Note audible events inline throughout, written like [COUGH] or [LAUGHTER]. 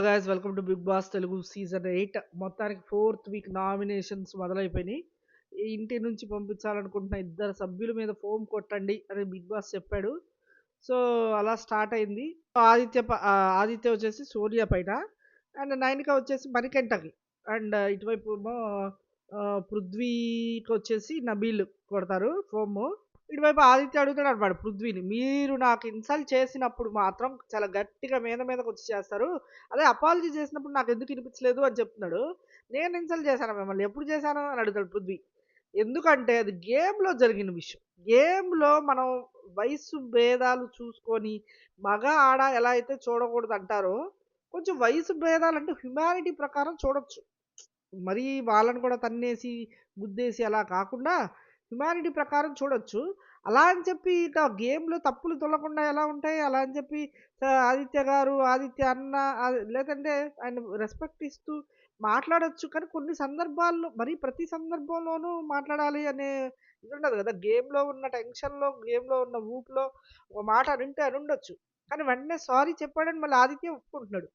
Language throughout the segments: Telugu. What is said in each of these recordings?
Hello guys welcome to Bigg Boss Telugu season eight మొత్తానికి ఫోర్త్ వీక్ నామినేషన్స్ మొదలైపోయినాయి. ఇంటి నుంచి పంపించాలనుకుంటున్న ఇద్దరు సభ్యుల మీద ఫోమ్ కొట్టండి అని బిగ్ బాస్ చెప్పాడు. సో అలా స్టార్ట్ అయింది. ఆదిత్య ప- ఆదిత్య వచ్చేసి సోనియా పైన అండ్ నైనిక వచ్చేసి మణికంఠకి. అండ్ ఇటువైపు ఏమో పృథ్వీకి వచ్చేసి నబీల్ కొడతారు ఫోమ్. ఇటువైపు ఆదిత్య అడుగుతాడు అనమాట పృథ్వీని మీరు నాకు ఇన్సల్ట్ చేసినప్పుడు మాత్రం చాలా గట్టిగా మీద మీదకి వచ్చి చేస్తారు. అదే అపాలజీ చేసినప్పుడు నాకు ఎందుకు వినిపించలేదు? అని చెప్తున్నాడు. నేను ఇన్సల్ట్ చేశాను మిమ్మల్ని? ఎప్పుడు చేశాను? అని అడుగుతాడు పృథ్వీ. ఎందుకంటే అది గేమ్లో జరిగిన విషయం. గేమ్లో మనం వయసు భేదాలు చూసుకొని మగ ఆడ ఎలా అయితే చూడకూడదు అంటారో కొంచెం వయసు భేదాలు అంటే హ్యుమానిటీ ప్రకారం చూడొచ్చు. మరీ వాళ్ళని కూడా తన్నేసి గుద్దేసి అలా కాకుండా హ్యుమానిటీ ప్రకారం చూడొచ్చు. అలా అని చెప్పి ఇక గేమ్లో తప్పులు తొలకుండా ఎలా ఉంటాయి? అలా అని చెప్పి ఆదిత్య గారు ఆదిత్య అన్న లేదంటే ఆయన రెస్పెక్ట్ ఇస్తూ మాట్లాడచ్చు. కానీ కొన్ని సందర్భాల్లో మరి ప్రతి సందర్భంలోనూ మాట్లాడాలి అనే ఇది ఉండదు కదా? గేమ్లో ఉన్న టెన్షన్లో గేమ్లో ఉన్న ఊపులో ఒక మాట అనింటే అని ఉండొచ్చు కానీ వెంటనే సారీ చెప్పాడని మళ్ళీ ఆదిత్య ఒప్పుకుంటున్నాడు.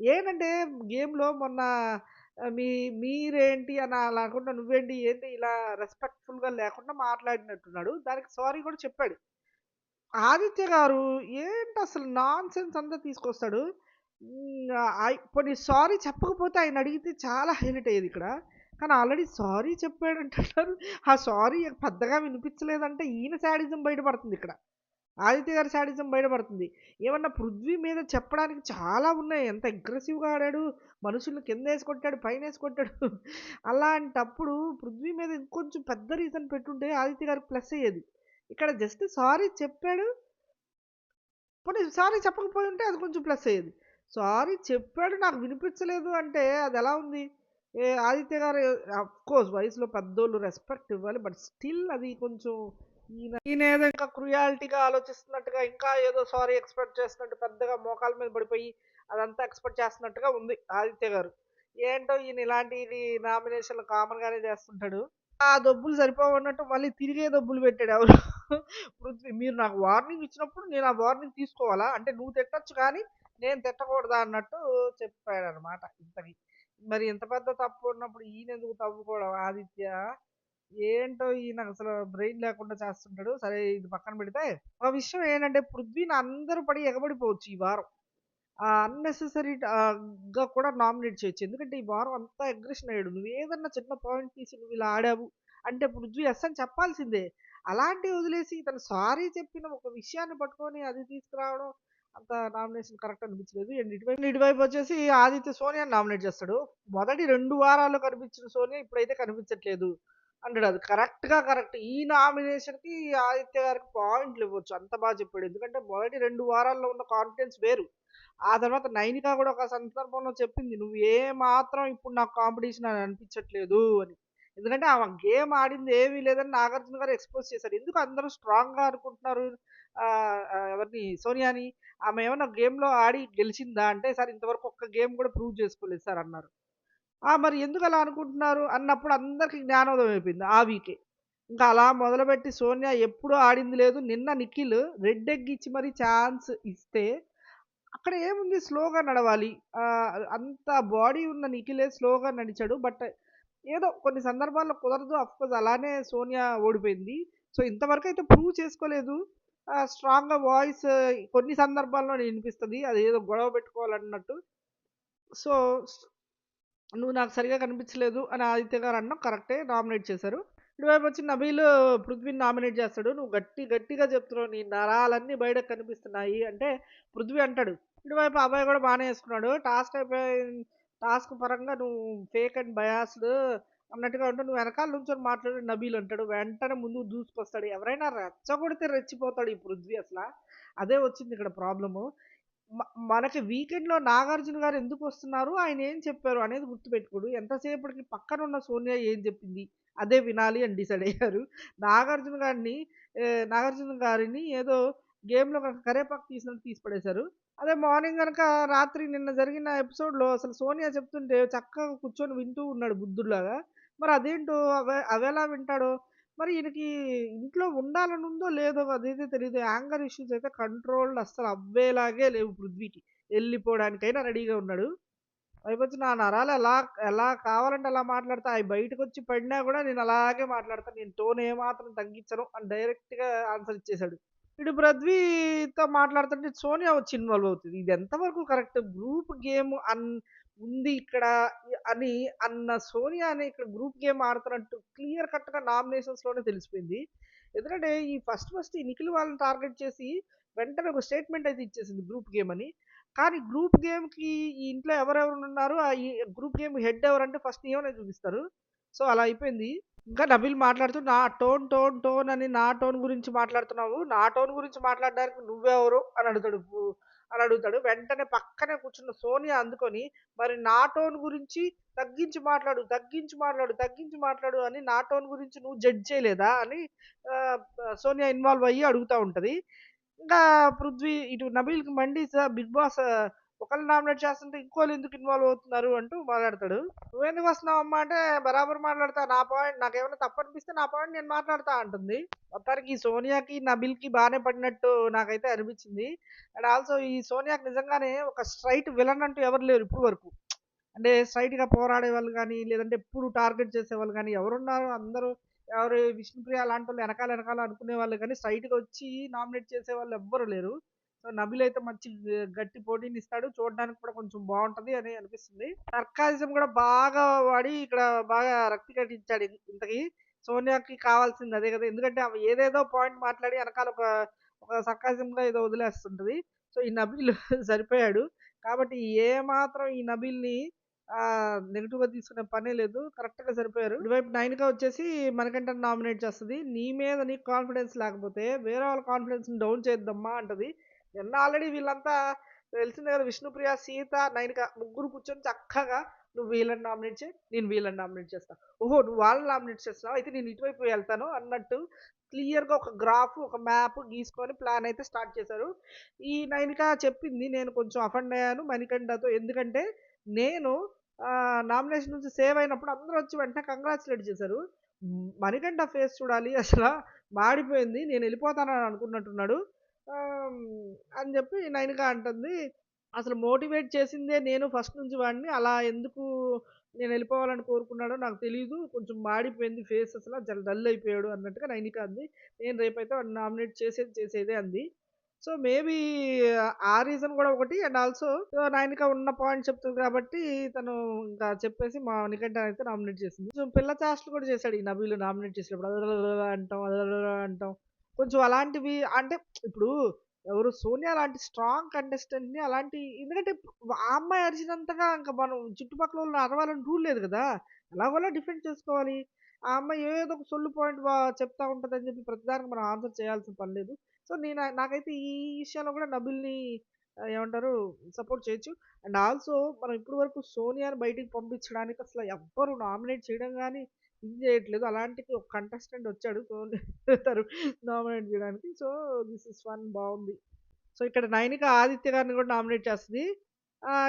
ఏంటంటే గేమ్లో మొన్న మీ మీరేంటి అని అలా అనుకుంటా నువ్వేంటి ఏంటి ఇలా రెస్పెక్ట్ఫుల్గా లేకుండా మాట్లాడినట్టున్నాడు. దానికి సారీ కూడా చెప్పాడు. ఆదిత్య గారు ఏంటి అసలు నాన్ సెన్స్ అంతా తీసుకొస్తాడు. కొన్ని ఆ- సారీ చెప్పకపోతే ఆయన అడిగితే చాలా హైలైట్ అయ్యేది ఇక్కడ. కానీ ఆల్రెడీ సారీ చెప్పాడు అంటున్నారు ఆ సారీ పెద్దగా వినిపించలేదంటే ఈయన శాడిజం బయటపడుతుంది ఇక్కడ. ఆదిత్య గారి శాడిజం బయటపడుతుంది. ఏమన్నా పృథ్వీ మీద చెప్పడానికి చాలా ఉన్నాయి. ఎంత అగ్రెసివ్గా ఆడాడు. మనుషుల్ని కింద వేసి కొట్టాడు పైన వేసి కొట్టాడు. [LAUGHS] అలాంటప్పుడు పృథ్వీ మీద ఇంకొంచెం పెద్ద రీజన్ పెట్టుంటే ఆదిత్య గారికి ప్లస్ అయ్యేది. ఇక్కడ జస్ట్ సారీ చెప్పాడు. పోనీ సారీ చెప్పకపోయి ఉంటే అది కొంచెం ప్లస్ అయ్యేది. సారీ చెప్పాడు నాకు వినిపించలేదు అంటే అది ఎలా ఉంది? ఏ ఆదిత్య గారు అఫ్కోర్స్ వయసులో పెద్దోళ్ళు రెస్పెక్ట్ ఇవ్వాలి బట్ స్టిల్ అది కొంచెం ఈయన ఈయన ఏదో ఇంకా క్రుయాలిటీగా ఆలోచిస్తున్నట్టుగా ఇంకా ఏదో సారీ ఎక్స్పెక్ట్ చేస్తున్నట్టు పెద్దగా మోకాల మీద పడిపోయి అదంతా ఎక్స్పెక్ట్ చేస్తున్నట్టుగా ఉంది ఆదిత్య గారు. ఏంటో ఈయన ఇలాంటి నామినేషన్లు కామన్గానే చేస్తుంటాడు. ఆ డబ్బులు సరిపోవన్నట్టు మళ్ళీ తిరిగే డబ్బులు పెట్టాడు ఎవరు? పృథ్వీ మీరు నాకు వార్నింగ్ ఇచ్చినప్పుడు నేను ఆ వార్నింగ్ తీసుకోవాలా? అంటే నువ్వు తిట్టచ్చు కానీ నేను తిట్టకూడదా అన్నట్టు చెప్పాడు అనమాట ఇంతకి. మరి ఇంత పెద్ద తప్పు ఉన్నప్పుడు ఈయన ఎందుకు తవ్వుకోవడం ఆదిత్య? ఏంటో ఈయన అసలు బ్రెయిన్ లేకుండా చేస్తుంటాడు. సరే ఇది పక్కన పెడితే ఒక విషయం ఏంటంటే పృథ్వీని అందరూ పడి ఎగబడిపోవచ్చు ఈ వారం. అన్నెసెసరీగా కూడా నామినేట్ చేయొచ్చు. ఎందుకంటే ఈ వారం అంతా అగ్రెషన్ అయ్యాడు. నువ్వు ఏదన్నా చిన్న పాయింట్ తీసి నువ్వు ఇలా ఆడావు అంటే పృథ్వీ ఎస్ అని చెప్పాల్సిందే. అలాంటివి వదిలేసి ఇతను సారీ చెప్పిన ఒక విషయాన్ని పట్టుకొని అది తీసుకురావడం అంత నామినేషన్ కరెక్ట్ అనిపించలేదు. అండ్ ఇటువైపు ఇటువైపు వచ్చేసి ఆదిత్య సోనియా నామినేట్ చేస్తాడు. మొదటి రెండు వారాల్లో కనిపించిన సోనియా ఇప్పుడైతే కనిపించట్లేదు. అంటాడు అది కరెక్ట్గా కరెక్ట్. ఈ నామినేషన్కి ఆదిత్య గారికి పాయింట్లు ఇవ్వచ్చు. అంత బాగా చెప్పాడు. ఎందుకంటే మొదటి రెండు వారాల్లో ఉన్న కాన్ఫిడెన్స్ వేరు. ఆ తర్వాత నైనిక కూడా ఒక సందర్భంలో చెప్పింది నువ్వు ఏ మాత్రం ఇప్పుడు నాకు కాంపిటీషన్ అని అనిపించట్లేదు అని. ఎందుకంటే ఆమె గేమ్ ఆడింది ఏమీ లేదని నాగార్జున గారు ఎక్స్పోజ్ చేశారు. ఎందుకు అందరూ స్ట్రాంగ్గా అనుకుంటున్నారు ఎవరిని? సోనియాని? ఆమె ఏమైనా గేమ్లో ఆడి గెలిచిందా? అంటే సార్ ఇంతవరకు ఒక్క గేమ్ కూడా ప్రూవ్ చేసుకోలేదు సార్ అన్నారు. మరి ఎందుకు అలా అనుకుంటున్నారు? అన్నప్పుడు అందరికీ జ్ఞానోదయం అయిపోయింది ఆ వీకే. ఇంకా అలా మొదలుపెట్టి సోనియా ఎప్పుడూ ఆడింది లేదు. నిన్న నిఖిల్ రెడ్ ఎగ్ ఇచ్చి మరి ఛాన్స్ ఇస్తే అక్కడ ఏముంది? స్లోగా నడవాలి. అంత బాడీ ఉన్న నిఖిలే స్లోగా నడిచాడు. బట్ ఏదో కొన్ని సందర్భాల్లో కుదరదు. అఫ్కోర్స్ అలానే సోనియా ఓడిపోయింది. సో ఇంతవరకు అయితే ప్రూవ్ చేసుకోలేదు. స్ట్రాంగ్గా వాయిస్ కొన్ని సందర్భాల్లో వినిపిస్తుంది. అది ఏదో గొడవ పెట్టుకోవాలన్నట్టు. సో నువ్వు నాకు సరిగా కనిపించలేదు అని ఆదిత్య గారు అన్న కరెక్టే నామినేట్ చేశారు. ఇటువైపు వచ్చి నబీల్ పృథ్వీని నామినేట్ చేస్తాడు. నువ్వు గట్టి గట్టిగా చెప్తున్నావు. నీ నరాలన్నీ బయటకు కనిపిస్తున్నాయి అంటే పృథ్వీ అంటాడు. ఇటువైపు అబ్బాయి కూడా బాగానే వేసుకున్నాడు. టాస్క్ అయిపోయి టాస్క్ పరంగా నువ్వు ఫేక్ అండ్ బయాస్డ్ అన్నట్టుగా ఉంటావు నువ్వు వెనకాల నుంచొని మాట్లాడు నబీల్ అంటాడు. వెంటనే ముందు దూసుకొస్తాడు. ఎవరైనా రెచ్చగొడితే రెచ్చిపోతాడు ఈ పృథ్వీ అసలు. అదే వచ్చింది ఇక్కడ ప్రాబ్లము. మనకి వీకెండ్లో నాగార్జున గారు ఎందుకు వస్తున్నారు? ఆయన ఏం చెప్పారు అనేది గుర్తుపెట్టుకోడు. ఎంతసేపటికి పక్కన ఉన్న సోనియా ఏం చెప్పింది? అదే వినాలి అని డిసైడ్ అయ్యారు. నాగార్జున గారిని నాగార్జున గారిని ఏదో గేమ్లో కరేపాకు తీసినట్టు తీసి పడేశారు అదే మార్నింగ్ కనుక రాత్రి నిన్న జరిగిన ఎపిసోడ్లో అసలు సోనియా చెప్తుంటే చక్కగా కూర్చొని వింటూ ఉన్నాడు బుద్ధుడిలాగా. మరి అదేంటో అవే అవేలా వింటాడో? మరి ఈయనకి ఇంట్లో ఉండాలని ఉందో లేదో అదైతే తెలియదు యాంగర్ ఇష్యూస్ అయితే కంట్రోల్డ్ అస్సలు అవ్వేలాగే లేవు పృథ్వీకి. వెళ్ళిపోవడానికైనా రెడీగా ఉన్నాడు. అయిపోతే నా నరాలు ఎలా ఎలా కావాలంటే అలా మాట్లాడతా. అవి బయటకు వచ్చి పడినా కూడా నేను అలాగే మాట్లాడతాను నేను టోన్ ఏమాత్రం తగ్గించను అని డైరెక్ట్గా ఆన్సర్ ఇచ్చేశాడు. ఇటు పృథ్వీతో మాట్లాడుతుంటే సోనియా వచ్చి ఇన్వాల్వ్ అవుతుంది. ఇది ఎంతవరకు కరెక్ట్? గ్రూప్ గేమ్ అన్ ఉంది ఇక్కడ అని అన్న సోనియా అనే ఇక్కడ గ్రూప్ గేమ్ ఆడుతున్నట్టు క్లియర్ కట్గా నామినేషన్స్లోనే తెలిసిపోయింది. ఎందుకంటే ఈ ఫస్ట్ ఫస్ట్ ఈ నిఖిల్ వాళ్ళని టార్గెట్ చేసి వెంటనే ఒక స్టేట్మెంట్ అయితే ఇచ్చేసింది గ్రూప్ గేమ్ అని. కానీ గ్రూప్ గేమ్కి ఈ ఇంట్లో ఎవరెవరు ఉన్నారు ఆ ఈ గ్రూప్ గేమ్ హెడ్ ఎవరంటే ఫస్ట్ ఏమైనా చూపిస్తారు. సో అలా అయిపోయింది. ఇంకా నబిల్ మాట్లాడుతూ నా టోన్ టోన్ టోన్ అని నా టోన్ గురించి మాట్లాడుతున్నావు. నా టోన్ గురించి మాట్లాడడానికి నువ్వెవరు? అని అడుగుతాడు. అని అడుగుతాడు. వెంటనే పక్కనే కూర్చున్న సోనియా అందుకొని మరి నా టోన్ గురించి తగ్గించి మాట్లాడు తగ్గించి మాట్లాడు తగ్గించి మాట్లాడు అని నా టోన్ గురించి నువ్వు జడ్జ్ చేయలేదా? అని సోనియా ఇన్వాల్వ్ అయ్యి అడుగుతూ ఉంటుంది. ఇంకా పృథ్వీ ఇటు నబీల్కి మండి సార్ బిగ్ బాస్ ఒకళ్ళు నామినేట్ చేస్తుంటే ఇంకోళ్ళు ఎందుకు ఇన్వాల్వ్ అవుతున్నారు అంటూ మాట్లాడతాడు. నువ్వు ఎందుకు వస్తున్నావు అమ్మా అంటే బరాబర్ మాట్లాడతా నా పాయింట్ నాకేమైనా తప్పు అనిపిస్తే నా పాయింట్ నేను మాట్లాడతా అంటుంది. మొత్తానికి సోనియాకి నబిల్కి బాగానే పడినట్టు నాకైతే అనిపించింది. అండ్ ఆల్సో ఈ సోనియాకి నిజంగానే ఒక స్ట్రైట్ విలన్ అంటూ ఎవరు లేరు ఇప్పుడు వరకు. అంటే స్ట్రైట్గా పోరాడే వాళ్ళు కానీ లేదంటే ఎప్పుడు టార్గెట్ చేసే వాళ్ళు కానీ ఎవరున్నారు? అందరూ ఎవరు విష్ణుప్రియ లాంటి వాళ్ళు వెనకాల వెనకాల అనుకునే వాళ్ళు కానీ స్ట్రైట్గా వచ్చి నామినేట్ చేసే వాళ్ళు ఎవ్వరు లేరు. సో నబిల్ అయితే మంచి గట్టి పోటీని ఇస్తాడు. చూడడానికి కూడా కొంచెం బాగుంటది అని అనిపిస్తుంది. సర్కాజం కూడా బాగా వాడి ఇక్కడ బాగా రక్తి కట్టించాడు ఇంతకి. సోనియాకి కావాల్సింది అదే కదా. ఎందుకంటే ఆమె ఏదేదో పాయింట్ మాట్లాడి వెనకాల ఒక ఒక సర్కాజంగా ఏదో వదిలేస్తుంటది. సో ఈ నబీల్ [LAUGHS] సరిపోయాడు. కాబట్టి ఏ మాత్రం ఈ నబీల్ని నెగిటివ్గా తీసుకునే పనే లేదు. కరెక్ట్గా సరిపోయారు. ఇటువైపు నైన్గా వచ్చేసి మనకంటే నామినేట్ చేస్తుంది. నీ మీద నీకు కాన్ఫిడెన్స్ లేకపోతే వేరే వాళ్ళ కాన్ఫిడెన్స్ని డౌన్ చేద్దామా అంటది. నిన్న ఆల్రెడీ వీళ్ళంతా తెలిసిందే కదా విష్ణుప్రియ సీత నైనిక ముగ్గురు కూర్చొని చక్కగా నువ్వు వీళ్ళని నామినేట్ చేయి నేను వీళ్ళని నామినేట్ చేస్తాను ఓహో నువ్వు వాళ్ళని నామినేట్ చేస్తున్నావు? అయితే నేను ఇటువైపు వెళ్తాను అన్నట్టు క్లియర్గా ఒక గ్రాఫ్ ఒక మ్యాప్ గీసుకొని ప్లాన్ అయితే స్టార్ట్ చేశారు. ఈ నైనిక చెప్పింది నేను కొంచెం అఫండ్ అయ్యాను మణికండతో ఎందుకంటే నేను నామినేషన్ నుంచి సేవ్ అయినప్పుడు అందరూ వచ్చి వెంటనే కంగ్రాచులేట్ చేశారు. మణికంఠ ఫేస్ చూడాలి అసలు మాడిపోయింది. నేను వెళ్ళిపోతానని అనుకున్నట్టున్నాడు. అని చెప్పి నైన్గా అంటుంది. అసలు మోటివేట్ చేసిందే నేను ఫస్ట్ నుంచి వాడిని. అలా ఎందుకు నేను వెళ్ళిపోవాలని కోరుకున్నాడో నాకు తెలియదు కొంచెం మాడిపోయింది ఫేస్ అసలు. చాలా డల్ అయిపోయాడు అన్నట్టుగా నైనిక అంది. నేను రేపైతే వాడిని నామినేట్ చేసేది చేసేదే అంది. సో మేబీ ఆ రీజన్ కూడా ఒకటి. అండ్ ఆల్సో నాయనిక ఉన్న పాయింట్ చెప్తుంది కాబట్టి తను ఇంకా చెప్పేసి మా నికంట అయితే నామినేట్ చేసింది. సో పిల్ల చేష్టలు కూడా చేశాడు ఈ నబీలు నామినేట్ చేసినప్పుడు. అదరదర అంటాం అదరదర అంటాం. కొంచెం అలాంటివి అంటే ఇప్పుడు ఎవరు సోనియా లాంటి స్ట్రాంగ్ కంటెస్టెంట్ని అలాంటి ఎందుకంటే ఆ అమ్మాయి అరిచినంతగా ఇంకా మనం చుట్టుపక్కల వాళ్ళు అరవాలని రూల్ లేదు కదా. ఎలాగోలా డిఫెండ్ చేసుకోవాలి. ఆ అమ్మాయి ఏదో ఒక సొల్లు పాయింట్ చెప్తా ఉంటుంది అని చెప్పి ప్రతిదానికి మనం ఆన్సర్ చేయాల్సిన పని లేదు. సో నేను నాకైతే ఈ విషయంలో కూడా నబిల్ని ఏమంటారు సపోర్ట్ చేయొచ్చు. అండ్ ఆల్సో మనం ఇప్పటి వరకు సోనియాని బయటికి పంపించడానికి అసలు ఎవ్వరు నామినేట్ చేయడం కానీ ఇది చేయట్లేదు. అలాంటి ఒక కంటెస్టెంట్ వచ్చాడు సో తరు నామినేట్ చేయడానికి. సో దిస్ ఇస్ వన్ బాగుంది. సో ఇక్కడ నైనిక ఆదిత్య గారిని కూడా నామినేట్ చేస్తుంది.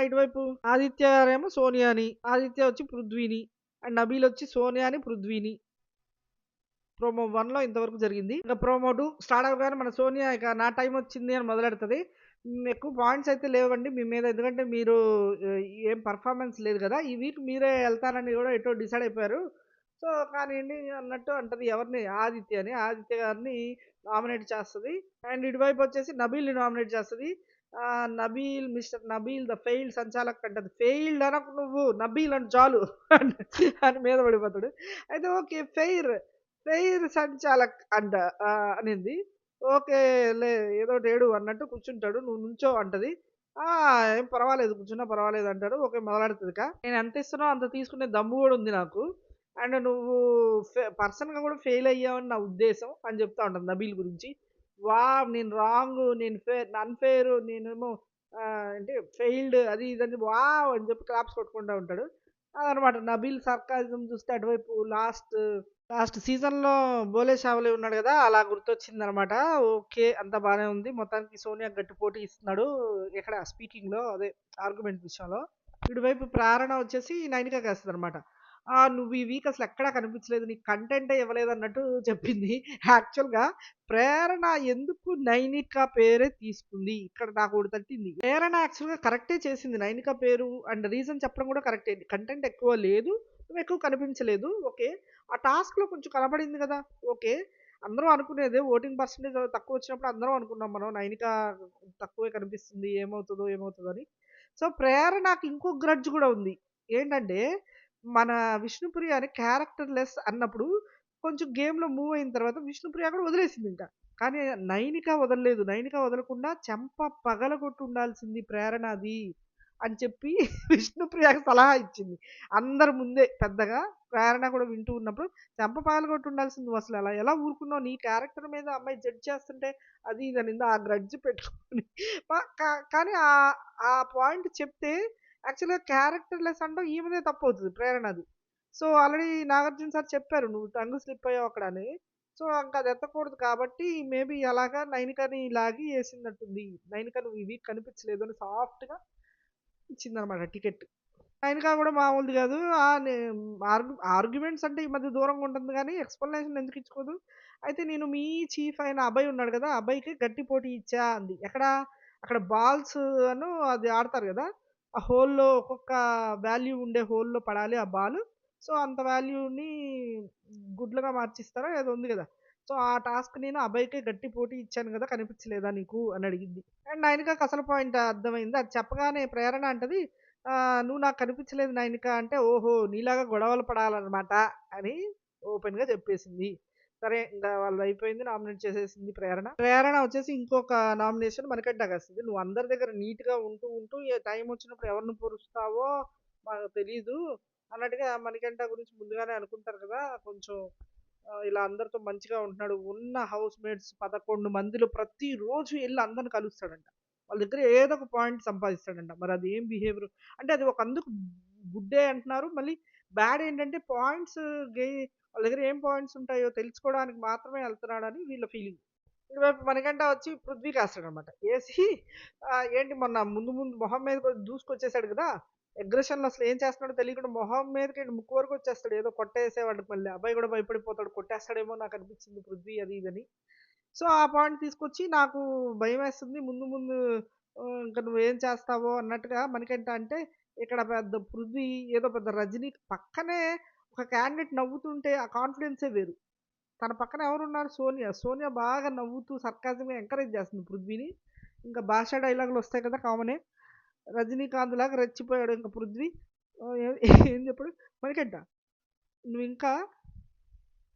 ఇటువైపు ఆదిత్య గారేమో సోనియాని. ఆదిత్య వచ్చి పృథ్వీని. అండ్ నబీల్ వచ్చి సోనియాని పృథ్వీని. ప్రోమో వన్లో ఇంతవరకు జరిగింది. ఇంకా ప్రోమో టూ స్టార్ట్ అవ్వగానే మన సోనియా ఇక నా టైం వచ్చింది అని మొదలెడుతుంది. మ్, ఎక్కువ పాయింట్స్ అయితే లేవండి మీ మీద. ఎందుకంటే మీరు ఏం పర్ఫార్మెన్స్ లేదు కదా. ఈ వీక్ మీరే వెళ్తారని కూడా ఎటో డిసైడ్ అయిపోయారు. సో కానివ్వండి అన్నట్టు అంటది ఎవరిని? ఆదిత్య అని. ఆదిత్య గారిని నామినేట్ చేస్తుంది. అండ్ ఇటువైపు వచ్చేసి నబీల్ని నామినేట్ చేస్తుంది. Nabeel mister Nabeel the failed sanchalak అంటది. ఫెయిల్డ్ అనకు నువ్వు. నబీల్ అని చాలు [LAUGHS] అని మీద పడిపోతాడు. అయితే ఓకే ఫెయిర్ ఫెయిర్ సంచాలక్ అంట అనింది. ఓకే లే ఏదో ఏడు అన్నట్టు కూర్చుంటాడు. నువ్వు నుంచో అంటది. ఏం పర్వాలేదు కూర్చున్నా పర్వాలేదు అంటాడు. ఓకే మొదలెడుతుంది నేను ఎంత ఇస్తున్నావు అంత తీసుకునే దమ్ము కూడా ఉంది నాకు. అండ్ నువ్వు పర్సన్గా కూడా ఫెయిల్ అయ్యావని నా ఉద్దేశం అని చెప్తా ఉంటుంది నబీల్ గురించి. వా నేను రాంగ్ నేను ఫేర్ అన్ఫేర్ నేనేమో అంటే ఫెయిల్డ్ అది ఇదని వా అని చెప్పి క్లాప్స్ కొట్టుకుంటూ ఉంటాడు. అదనమాట నబీల్ సర్కాజం చూస్తే అటువైపు లాస్ట్ లాస్ట్ సీజన్లో బోలే షావలి ఉన్నాడు కదా అలా గుర్తొచ్చింది అనమాట ఓకే అంత బాగానే ఉంది. మొత్తానికి సోనియా గట్టి పోటీ ఇస్తున్నాడు ఇక్కడ స్పీకింగ్లో అదే ఆర్గ్యుమెంట్ విషయంలో. ఇటువైపు ప్రేరణ వచ్చేసి నైనికా వేస్తుంది అనమాట నువ్వు ఈ వీక్ అసలు ఎక్కడా కనిపించలేదు. నీకు కంటెంటే ఇవ్వలేదన్నట్టు చెప్పింది. యాక్చువల్‌గా ప్రేరణ ఎందుకు నైనిక పేరే తీసుకుంది. ఇక్కడ నాకు ఒకటి తట్టింది. ప్రేరణ యాక్చువల్‌గా కరెక్టే చేసింది. నైనిక పేరు అండ్ రీజన్ చెప్పడం కూడా కరెక్టే. కంటెంట్ ఎక్కువ లేదు. నువ్వు ఎక్కువ కనిపించలేదు. ఓకే. ఆ టాస్క్‌లో కొంచెం కనబడింది కదా ఓకే. అందరూ అనుకునేదే ఓటింగ్ పర్సంటేజ్ తక్కువ వచ్చినప్పుడు అందరం అనుకున్నాం మనం. నైనిక తక్కువే కనిపిస్తుంది. ఏమవుతుందో ఏమవుతుందో అని. సో, ప్రేరణకి ఇంకో గ్రడ్జ్ కూడా ఉంది. ఏంటంటే, మన విష్ణుప్రియ అని క్యారెక్టర్ లెస్ అన్నప్పుడు కొంచెం గేమ్‌లో మూవ్ అయిన తర్వాత విష్ణుప్రియ కూడా వదిలేసింది ఇంకా కానీ నైనిక వదలలేదు. నైనిక వదలకుండా చెంప పగలగొట్టి ఉండాల్సింది ప్రేరణది అని చెప్పి [LAUGHS] విష్ణుప్రియకి సలహా ఇచ్చింది. అందరి ముందే పెద్దగా ప్రేరణ కూడా వింటూ ఉన్నప్పుడు చెంప పగలగొట్టి ఉండాల్సింది అసలు అలా ఎలా ఊరుకున్నావు? నీ క్యారెక్టర్ మీద అమ్మాయి జడ్జ్ చేస్తుంటే అది ఇది ఆ గ్రడ్జ్ పెట్టుకుని కానీ ఆ ఆ పాయింట్ చెప్తే యాక్చువల్‌గా క్యారెక్టర్‌లెస్ అంటే ఈమెదే ప్రేరణ ప్రేరణది. సో, ఆల్రెడీ నాగార్జున సార్ చెప్పారు. నువ్వు టంగు స్లిప్ అయ్యావు అక్కడ అని. సో, ఇంకా అది ఎత్తకూడదు కాబట్టి మేబీ అలాగా నైనికని లాగి వేసినట్టుంది నైనిక నువ్వు ఇవి కనిపించలేదు అని సాఫ్ట్‌గా ఇచ్చిందనమాట టికెట్. నైనిక కూడా మామూలుది కాదు ఆర్గ్యు ఆర్గ్యుమెంట్స్ అంటే ఈ మధ్య దూరంగా ఉంటుంది కానీ ఎక్స్‌ప్లనేషన్ ఎందుకు ఇచ్చుకోదు. అయితే నేను మీ చీఫ్ అయిన అబ్బాయి ఉన్నాడు కదా అబ్బాయికి గట్టి పోటీ ఇచ్చా అంది. ఎక్కడ? అక్కడ బాల్స్ అను అది ఆడతారు కదా ఆ హోల్‌లో ఒక్కొక్క వాల్యూ ఉండే హోల్‌లో పడాలి ఆ బాల్ సో, అంత వాల్యూని గుడ్లుగా మార్చిస్తారో ఏదో ఉంది కదా సో, ఆ టాస్క్ నేను అభయ్‌కే గట్టి పోటీ ఇచ్చాను కదా కనిపించలేదా నీకు అని అడిగింది. అండ్ నైనికకి అసలు పాయింట్ అర్థమైంది. అది చెప్పగానే ప్రేరణ అంటది "నువ్వు నాకు కనిపించలేదు నైనిక" అంటే, "ఓహో! నీలాగా గొడవలు పడాలన్నమాట" అని ఓపెన్‌గా చెప్పేసింది. సరే ఇంకా వాళ్ళు అయిపోయింది నామినేట్ చేసేసింది ప్రేరణ. ప్రేరణ వచ్చేసి ఇంకొక నామినేషన్ మణికంఠకొస్తది. "నువ్వు అందరి దగ్గర నీట్‌గా ఉంటూ, ఉంటూ ఏ వచ్చినప్పుడు ఎవరిని పొరుస్తావో మాకు తెలీదు" అన్నట్టుగా మనకంట గురించి ముందుగానే అనుకుంటారు కదా! కొంచెం ఇలా అందరితో మంచిగా ఉంటున్నాడు. ఉన్న హౌస్ మేట్స్ 11 మందిలో ప్రతిరోజు వెళ్ళి అందరిని కలుస్తాడంట. వాళ్ళ దగ్గర ఏదో ఒక పాయింట్ సంపాదిస్తాడంట. మరి అది ఏం బిహేవియర్ అంటే అది ఒక అందుకు గుడ్డే అంటున్నారు. మళ్ళీ బ్యాడ్ ఏంటంటే పాయింట్స్ గే వాళ్ళ దగ్గర ఏం పాయింట్స్ ఉంటాయో తెలుసుకోవడానికి మాత్రమే వెళ్తున్నాడని వీళ్ళ ఫీలింగ్. ఇటువైపు మనకంటే వచ్చి పృథ్వీ కాస్తాడు అనమాట వేసి ఏంటి మొన్న ముందు ముందు మొహం మీద దూసుకొచ్చేసాడు కదా అగ్రెషన్‌లో అసలు ఏం చేస్తున్నాడో తెలియకుండా మొహం మీదకి ముక్కు వరకు వచ్చేస్తాడు. ఏదో కొట్టేసేవాడు మళ్ళీ. అబ్బాయి కూడా భయపడిపోతాడు. కొట్టేస్తాడేమో నాకు అనిపించింది పృథ్వీ అది ఇదని. సో, ఆ పాయింట్ తీసుకొచ్చి నాకు భయమేస్తుంది. ముందు ముందు ఇంకా నువ్వు నువ్వేం చేస్తావో అన్నట్టుగా మనకంటే అంటే, ఇక్కడ పెద్ద పృథ్వీ ఏదో పెద్ద రజనీ పక్కనే ఒక క్యాండిడేట్ నవ్వుతుంటే ఆ కాన్ఫిడెన్సే వేరు. తన పక్కన ఎవరున్నారు? సోనియా. సోనియా బాగా నవ్వుతూ సర్కాజంగా ఎంకరేజ్ చేస్తుంది పృథ్వీని. ఇంకా భాష డైలాగులు వస్తాయి కదా! కామనే. రజనీకాంత్ లాగా రెచ్చిపోయాడు ఇంకా పృథ్వీ. ఏం చెప్పాడు? మణికడ్డ నువ్వు ఇంకా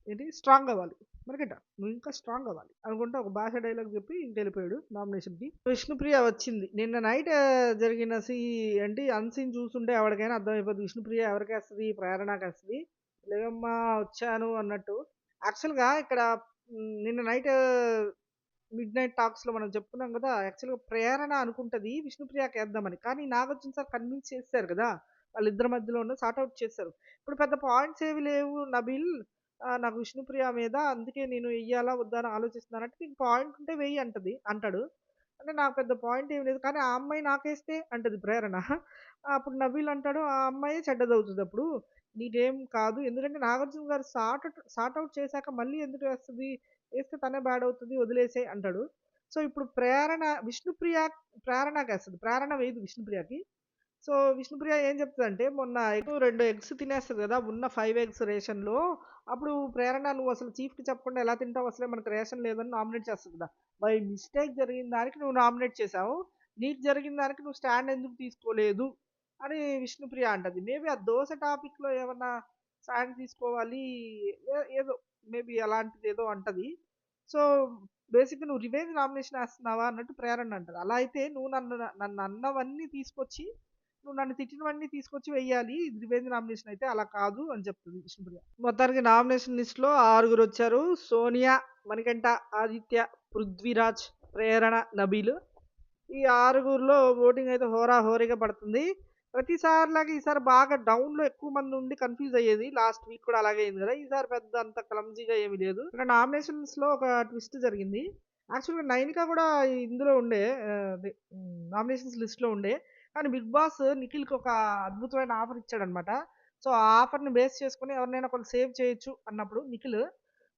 ఏంటి స్ట్రాంగ్ అవ్వాలి. నువ్వు ఇంకా స్ట్రాంగ్ అవ్వాలి. అనుకుంటా ఒక భాష డైలాగ్ చెప్పి ఇంకెళ్ళిపోయాడు నామినేషన్‌కి. విష్ణుప్రియ వచ్చింది. నిన్న నైట్ జరిగిన సీ అంటే అన్‌సీన్ చూస్తుంటే ఎవరికైనా అర్థమైపోద్ది. విష్ణుప్రియ ఎవరికి వస్తుంది ప్రేరణకి వస్తుంది లేదమ్మా వచ్చాను అన్నట్టు. యాక్చువల్‌గా ఇక్కడ నిన్న నైట్ మిడ్ నైట్ టాక్స్‌లో మనం చెప్పుకున్నాం కదా యాక్చువల్‌గా ప్రేరణ అనుకుంటది విష్ణుప్రియకేద్దామని. కానీ నాగార్జున సార్ కన్విన్స్ చేస్తారు కదా వాళ్ళిద్దరి మధ్యలో ఉన్న సార్ట్అవుట్ చేస్తారు ఇప్పుడు పెద్ద పాయింట్స్ ఏవి లేవు నబీల్ నాకు విష్ణుప్రియ మీద అందుకే నేను వెయ్యాలా వద్దా? అని ఆలోచిస్తున్నానంటే నీకు పాయింట్ ఉంటే వెయ్యి అంటది అంటాడు. అంటే నాకు పెద్ద పాయింట్ ఏం లేదు. కానీ ఆ అమ్మాయి నాకేస్తే అంటది ప్రేరణ. అప్పుడు నబీల్ అంటాడు ఆ అమ్మాయి చెడ్డదవుతుంది అప్పుడు నీకేం కాదు. ఎందుకంటే నాగార్జున గారు సార్ట్ ఔట్ సార్ట్ చేశాక మళ్ళీ ఎందుకు వేస్తుంది వేస్తే తనే బ్యాడ్ అవుతుంది వదిలేసే అంటాడు. సో, ఇప్పుడు ప్రేరణ విష్ణుప్రియ ప్రేరణకి వేస్తుంది ప్రేరణ వేయదు విష్ణుప్రియకి. సో, విష్ణుప్రియ ఏం చెప్తుందంటే మొన్న ఎగ్ రెండు ఎగ్స్ తినేస్తుంది కదా ఉన్న ఫైవ్ ఎగ్స్ రేషన్‌లో అప్పుడు ప్రేరణ నువ్వు అసలు చీఫ్‌కి చెప్పకుండా ఎలా తింటావు? అసలే మనకు రేషన్ లేదని నామినేట్ చేస్తుంది కదా! బై మిస్టేక్ జరిగిన దానికి నువ్వు నామినేట్ చేశావు. నీకు జరిగిన దానికి నువ్వు స్టాండ్ ఎందుకు తీసుకోలేదు? అని విష్ణుప్రియ అంటది. మేబీ ఆ దోస టాపిక్‌లో ఏమన్నా స్టాండ్ తీసుకోవాలి ఏ ఏదో మేబీ అలాంటిది ఏదో అంటది. సో, బేసిక్‌గా నువ్వు రివేంజ్ నామినేషన్ వేస్తున్నావా అన్నట్టు ప్రేరణ అంటది. అలా అయితే నువ్వు నన్ను నన్ను అన్నవన్నీ తీసుకొచ్చి నువ్వు నన్ను తిట్టినవన్నీ తీసుకొచ్చి వెయ్యాలి. ఇది నామినేషన్ అయితే అలా కాదు అని చెప్తుంది విష్ణుప్రియ. మొత్తానికి నామినేషన్ లిస్ట్‌లో ఆరుగురొచ్చారు. సోనియా, మణికంఠ, ఆదిత్య, పృథ్వీరాజ్, ప్రేరణ, నబీలు ఈ ఆరుగురిలో ఓటింగ్ అయితే హోరా హోరీగా పడుతుంది. ప్రతిసారిలాగా ఈసారి బాగా డౌన్‌లో ఎక్కువ మంది ఉండి కన్‌ఫ్యూజ్ అయ్యేది. లాస్ట్ వీక్ కూడా అలాగే అయింది కదా ఈసారి పెద్ద అంత క్లమ్జీగా ఏమీ లేదు. ఇక్కడ నామినేషన్స్‌లో ఒక ట్విస్ట్ జరిగింది. యాక్చువల్‌గా నైనికా కూడా ఇందులో ఉండే నామినేషన్స్ లిస్ట్‌లో ఉండే. కానీ బిగ్ బాస్ నిఖిల్‌కి ఒక అద్భుతమైన ఆఫర్ ఇచ్చాడనమాట సో ఆ ఆఫర్‌ని బేస్ చేసుకుని ఎవరినైనా ఒకళ్ళు సేవ్ చేయొచ్చు అన్నప్పుడు నిఖిల్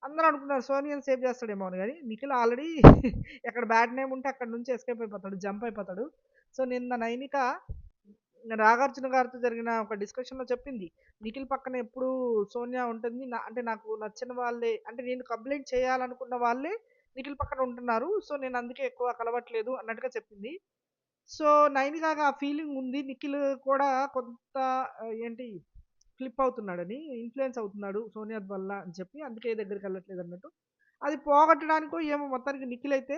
అందరూ అనుకున్నారు సోనియాని సేవ్ చేస్తాడేమో అని కానీ నిఖిల్ ఆల్రెడీ [LAUGHS] ఎక్కడ బ్యాడ్ నేమ్ ఉంటే అక్కడ నుంచి ఎస్కేప్ అయిపోతాడు. జంప్ అయిపోతాడు. సో నిన్న నైనిక నాగార్జున గారితో జరిగిన ఒక డిస్కషన్‌లో చెప్పింది. నిఖిల్ పక్కన ఎప్పుడూ సోనియా ఉంటుంది. నా అంటే నాకు నచ్చిన వాళ్ళే అంటే నేను కంప్లైంట్ చేయాలనుకున్న వాళ్ళే నిఖిల్ పక్కన ఉంటున్నారు. సో నేను అందుకే ఎక్కువ కలవట్లేదు అన్నట్టుగా చెప్పింది. సో నైనికకి ఆ ఫీలింగ్ ఉంది. నిఖిల్ కూడా కొంత ఏంటి ఫ్లిప్ అవుతున్నాడని, ఇన్ఫ్లుయెన్స్ అవుతున్నాడు సోనియా వల్ల అని చెప్పి అందుకే దగ్గరికి వెళ్ళట్లేదు అన్నట్టు. అది పోగొట్టడానికో ఏమో మొత్తానికి నిఖిల్ అయితే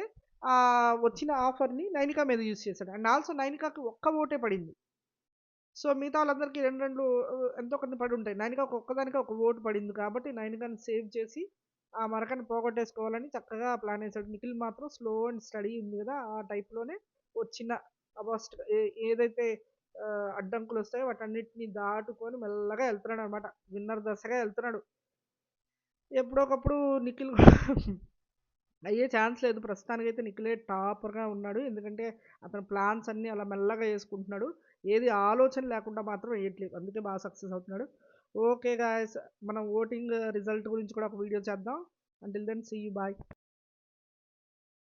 వచ్చిన ఆఫర్‌ని నైనికా మీద యూజ్ చేశాడు. అండ్ ఆల్సో నైనికాకి ఒక్క ఓటే పడింది. సో మిగతా వాళ్ళందరికీ రెండు రెండు ఎంతో కొన్ని పడి ఉంటాయి నైనికాకి ఒక్కదానికి ఒక ఓటు పడింది కాబట్టి నైనికాని సేవ్ చేసి ఆ మరకని పోగొట్టేసుకోవాలని చక్కగా ప్లాన్ ఏసాడు. నిఖిల్ మాత్రం స్లో అండ్ స్టడీ ఉంది కదా ఆ టైప్‌లోనే వచ్చిన అబాస్ట్ ఏ ఏదైతే అడ్డంకులు వస్తాయో వాటన్నిటిని దాటుకొని మెల్లగా వెళ్తున్నాడు అనమాట విన్నర్ దశగా వెళ్తున్నాడు ఎప్పుడొకప్పుడు నిఖిల్ అయ్యే ఛాన్స్ లేదు. ప్రస్తుతానికైతే నిఖిలే టాపర్‌గా ఉన్నాడు. ఎందుకంటే అతని ప్లాన్స్ అన్నీ అలా మెల్లగా వేసుకుంటున్నాడు ఏది ఆలోచన లేకుండా మాత్రం వేయట్లేదు అందుకే బాగా సక్సెస్ అవుతున్నాడు. ఓకే గాయ్స్ మనం ఓటింగ్ రిజల్ట్ గురించి కూడా ఒక వీడియో చేద్దాం. Until then see you bye.